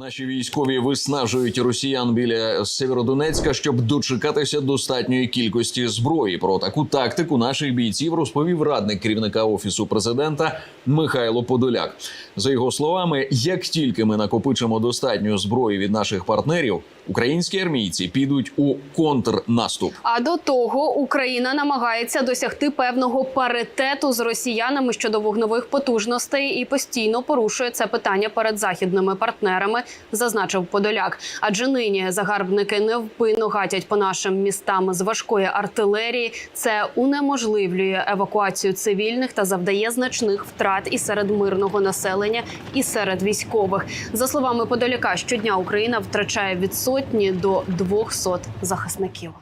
Наші військові виснажують росіян біля Северодонецька, щоб дочекатися достатньої кількості зброї. Про таку тактику наших бійців розповів радник керівника офісу президента Михайло Подоляк. За його словами, як тільки ми накопичимо достатньо зброї від наших партнерів, українські армійці підуть у контрнаступ. А до того Україна намагається досягти певного паритету з росіянами щодо вогневих потужностей і постійно порушує це питання перед західними партнерами, зазначив Подоляк. Адже нині загарбники невпинно гатять по нашим містам з важкої артилерії. Це унеможливлює евакуацію цивільних та завдає значних втрат і серед мирного населення, і серед військових. За словами Подоляка, щодня Україна втрачає від сотні до 200 захисників.